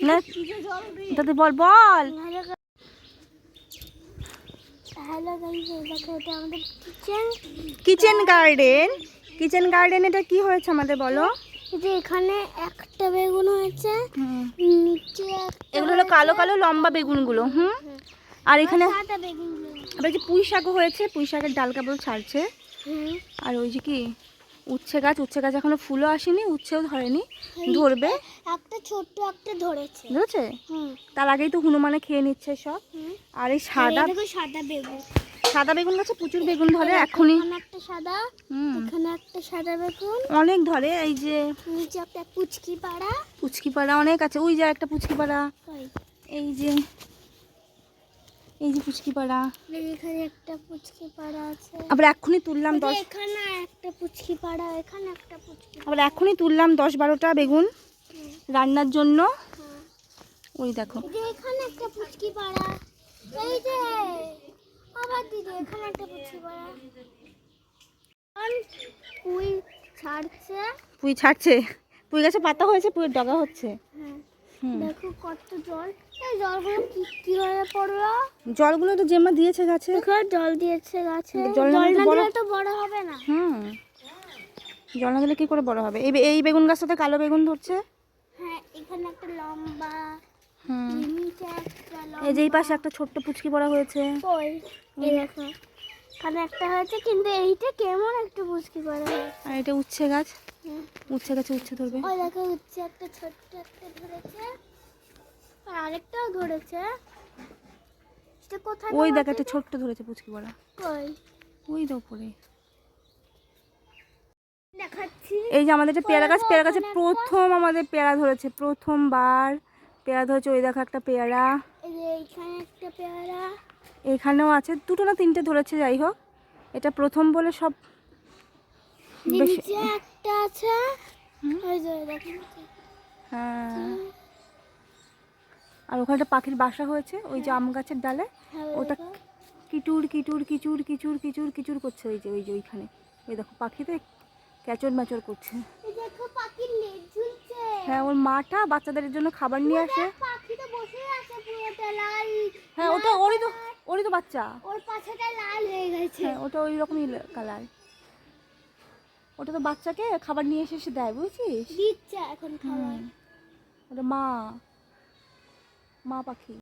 না। বল বল। কিচেন গার্ডেন কিচেন গার্ডেন এটা কি হয়েছে আমাদের বলো? যে এখানে একটা বেগুন হয়েছে নিচে এগুলো হলো কালো কালো লম্বা বেগুনগুলো হুম? আর এখানে আবার যে পুঁই শাকও হয়েছে পুঁই শাকের ডাল কেবল ছাড়ছে আর ওই যে কি? উচ্ছে গাছ উচ্ছে গাছ এখনও ফুলও আসেনি উচ্ছেও ধরেনি ধরবে। একটা ছোট্ট একটা ধরেছে। হুম। তার আগেই তো হনুমানে খেয়ে নিচ্ছে সব। আর এই সাদা দেখো সাদা বেগুন। সাদা বেগুন গাছে প্রচুর বেগুন ধরে এখনই একটা সাদা এখানে একটা সাদা বেগুন। অনেক ধরে এই যে নিচে একটা পুচকি পাড়া পুচকি পাড়া অনেক আছে ওই যে একটা পুচকি পাড়া এই যে এই যে পুচকি পাড়া। এখানে একটা পুচকি পাড়া আছে। আবার এক্ষুনি তুললাম দশ এখানে একটা পুচকি পাড়া এখানে একটা পুচকি আবার এখনই তুললাম দশ বারোটা বেগুন রান্নার জন্য। ওই দেখো। এখানে একটা পুচকি পাড়া। এই যে আবার দিদি এখানে একটা পুচকি পাড়া। কুই ছাড়ছে। পুঁই ছাড়ছে। পুঁই গাছে পাতা হয়েছে পুঁয়ের ডগা হচ্ছে। দেখো কত জল। এই জলগুলো কি কি হয়ে পড়ল? জলগুলো তো জেমা দিয়েছে গাছে। দেখো জল দিয়েছে গাছে। জল না দিলে তো বড় হবে না। হুম। জল না দিলে কি করে বড় হবে? এই এই বেগুন গাছটাতে কালো বেগুন ধরছে। হ্যাঁ এখানে একটা লম্বা হুম। এই যে এই পাশে একটা ছোট্ট পুচকি পড়া হয়েছে। ওই এই দেখো। এখানে একটা হয়েছে কিন্তু এইটা কেমন একটু পুচকি করে হয়েছে। আর এটা উচ্ছে গাছ। উচ্ছে গাছে উচ্ছে ধরবে। ওই দেখো হচ্ছে একটা ছোট্ট একটা ধরেছে। আর আরেকটাও ধরেছে। সেটা কোথায় ওই দেখ একটা? ছোট্ট ধরেছে পুচকি পড়া কই? ওই তো উপরে এই যে আমাদের পেয়ারা গাছ পেয়ারা গাছে প্রথম আমাদের পেয়ারা ধরেছে প্রথমবার পেয়ারা ধরেছে। ওই দেখো একটা পেয়ারা। এইখানে একটা পেয়ারা। এখানেও আছে দুটো না তিনটে ধরেছে যাই হোক। এটা প্রথম বলে সব নিচে একটা আছে। হ্যাঁ। আর ওখানে পাখির বাসা হয়েছে ওই যে আম গাছের ডালে। হ্যাঁ, ওটা। কিটুর কিটুর কিচুর কিচুর কিচুর কিচুর করছে ওই যে ওই যে ওইখানে। ওই দেখো পাখিতে ক্যাচর ম্যাচর করছে। হ্যাঁ ওর মাটা বাচ্চাদের জন্য খাবার নিয়ে আসে। হ্যাঁ ওটা ওরই তো ওরই তো বাচ্চা। ওর পাছাটা লাল হয়ে গেছে। হ্যাঁ ওটা ওই রকমই কালার। ওটা তো বাচ্চাকে খাবার নিয়ে এসে এসে দেয় বুঝছিস? দিচ্ছে এখন খাবার। ওটা মা মা পাখি।